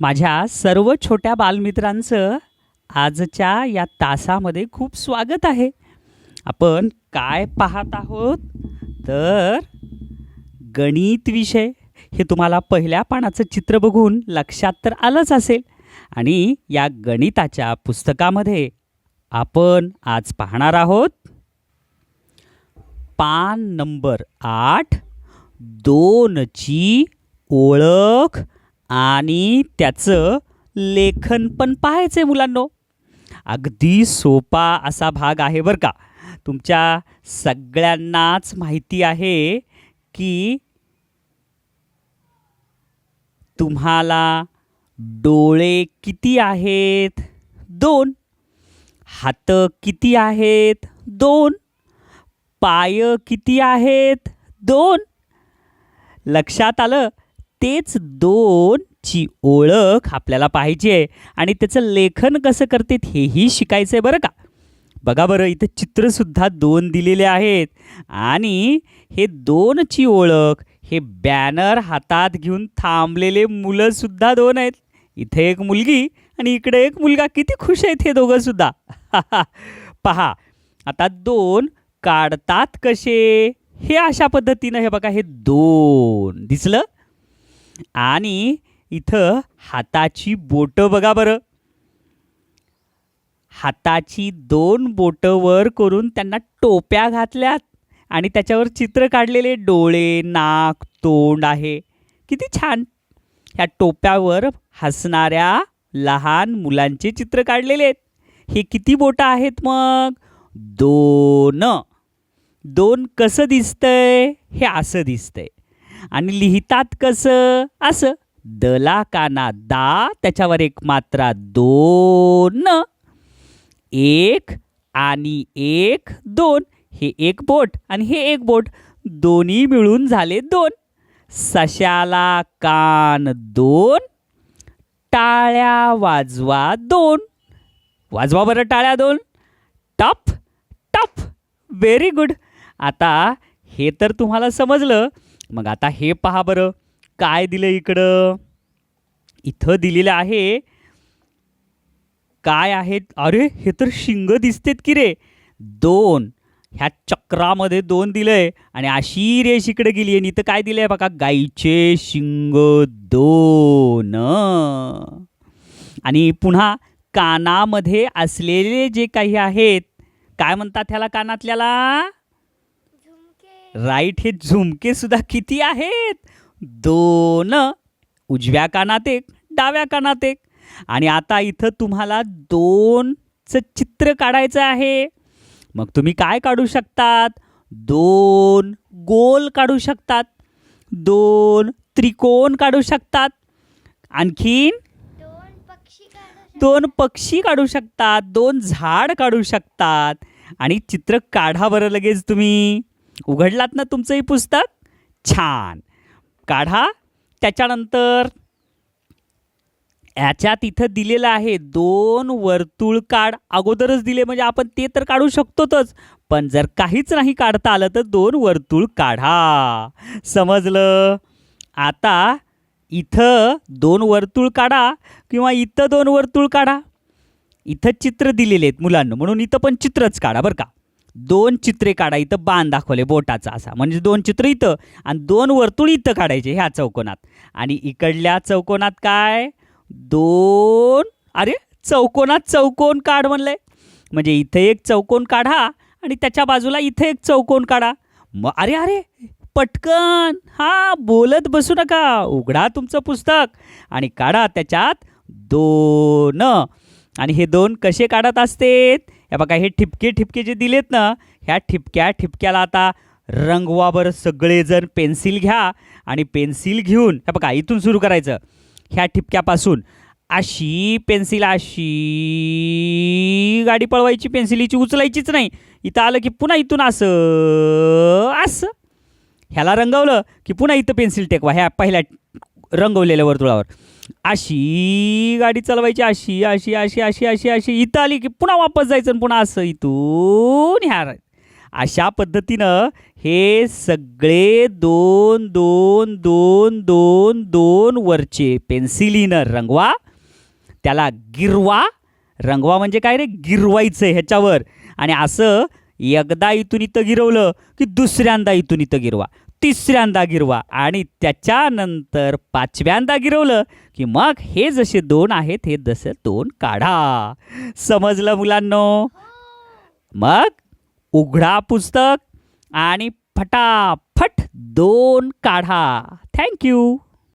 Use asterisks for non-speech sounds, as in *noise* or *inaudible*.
माझ्या सर्व छोट्या बालमित्रांचं आजच्या या तासामध्ये खूप स्वागत आहे. आपण काय पाहत आहोत? तर गणित विषय. हे तुम्हाला पहिल्या पानाचं चित्र बघून लक्षात तर आलंच असेल. आणि या गणिताच्या पुस्तकामध्ये आपण आज पाहणार आहोत. पान नंबर आठ दोनची ओळख आणि त्याचं लेखन पण पाहायचं आहे मुलांनो. अगदी सोपा असा भाग आहे बरं का. तुमच्या सगळ्यांनाच माहिती आहे की तुम्हाला डोळे किती आहेत? दोन. हात किती आहेत? दोन. पाय किती आहेत? दोन. लक्षात आलं? तेच दोनची ओळख आपल्याला पाहिजे. आणि त्याचं लेखन कसं करतात हेही शिकायचं आहे बरं का. बघा बरं इथं चित्रसुद्धा दोन दिलेले आहेत. आणि हे दोनची ओळख हे बॅनर हातात घेऊन थांबलेले मुलंसुद्धा दोन आहेत. इथे एक मुलगी आणि इकडे एक मुलगा. किती खुश आहेत हे दोघंसुद्धा. *laughs* पहा आता दोन काढतात कसे? हे अशा पद्धतीनं हे बघा हे दोन. दिसलं? आणि इथं हाताची बोटं बघा बरं. हाताची दोन बोटं वर करून त्यांना टोप्या घातल्यात आणि त्याच्यावर चित्र काढलेले डोळे नाक तोंड आहे. किती छान. ह्या टोप्यावर हसणाऱ्या लहान मुलांचे चित्र काढलेले आहेत. हे किती बोटं आहेत मग? दोन. दोन कसं दिसतंय? हे असं दिसतंय. आणि लिहितात कसं? असं दला काना दा त्याच्यावर एक मात्रा दोन. एक आणि एक दोन. हे एक बोट आणि हे एक बोट. दोन्ही मिळून झाले दोन. सशाला कान दोन. टाळ्या वाजवा दोन. वाजवा बरं टाळ्या दोन. टप टप. व्हेरी गुड आता हे तर तुम्हाला समजलं. मग आता हे पहा बरं. काय दिलं इकडं? इथं दिलेलं आहे. काय आहेत? अरे हे तर शिंग दिसतेत की रे. दोन. ह्या चक्रामध्ये दोन दिलंय. आणि अशी रेष इकडे गेली आणि इथं काय दिलंय बघा? गाईचे शिंग दोन. आणि पुन्हा कानामध्ये असलेले जे काही आहेत काय म्हणतात ह्याला कानातल्याला? राईट हे झुमके सुद्धा किती आहेत? दोन. उजव्या कानात एक डाव्या कानात एक. आणि आता इथं तुम्हाला दोनचं चित्र काढायचं आहे. मग तुम्ही काय काढू शकतात? दोन गोल काढू शकतात. दोन त्रिकोण काढू शकतात. आणखीन? दोन पक्षी काढू दोन पक्षी काढू शकतात. दोन झाड काढू शकतात. आणि चित्र काढा बरं लगेच तुम्ही. उघडलात ना तुमचंही पुस्तक? छान. काढा. त्याच्यानंतर याच्यात इथं दिलेलं आहे दोन वर्तुळ काढ अगोदरच दिले म्हणजे आपण ते तर काढू शकतोच पण जर काहीच नाही काढता आलं तर दोन वर्तुळ काढा. समजलं? आता इथं दोन वर्तुळ काढा किंवा इथं दोन वर्तुळ काढा. इथं चित्र दिलेले आहेत मुलांना म्हणून इथं पण चित्रच काढा बरं का? दोन चित्रे काढा इथं बाण दाखवले बोटाचा असा. म्हणजे दोन चित्र इथं आणि दोन वर्तुळ इथं काढायचे ह्या चौकोनात. आणि इकडल्या चौकोनात काय? दोन अरे चौकोनात चौकोन काढ म्हणलंय. म्हणजे इथे एक चौकोन काढा आणि त्याच्या बाजूला इथे एक चौकोन काढा. मग अरे अरे पटकन हा बोलत बसू नका उघडा तुमचं पुस्तक आणि काढा त्याच्यात दोन. आणि हे दोन कसे काढत असतेत? या बघा हे ठिपके ठिपके जे दिलेत ना ह्या ठिपक्या ठिपक्याला आता रंगवावर सगळेजण पेन्सिल घ्या आणि पेन्सिल घेऊन हे बघा इथून सुरू करायचं. ह्या ठिपक्यापासून अशी पेन्सिल अशी गाडी पळवायची पेन्सिल हिची उचलायचीच नाही. इथं आलं की पुन्हा इथून असं असं. ह्याला रंगवलं की पुन्हा इथं पेन्सिल टेकवा. ह्या पहिल्या रंगवलेल्या वर्तुळावर. अशी गाडी चालवायची अशी अशी अशी अशी अशी अशी. इथं आली की पुन्हा वापस जायचं आणि पुन्हा असं इथून ह्या अशा पद्धतीनं हे सगळे दोन दोन दोन दोन दोन वरचे पेन्सिलीनं रंगवा. त्याला गिरवा. रंगवा म्हणजे काय रे? गिरवायचं ह्याच्यावर. आणि असं एकदा इथून इथं गिरवलं की दुसऱ्यांदा इथून इथं गिरवा. तिसऱ्यांदा गिरवा. आणि त्याच्यानंतर पाचव्यांदा गिरवलं की मग हे जसे दोन आहेत हे जसे दोन काढा. समजलं मुलांनो? मग उघडा पुस्तक आणि फटाफट दोन काढा. थँक्यू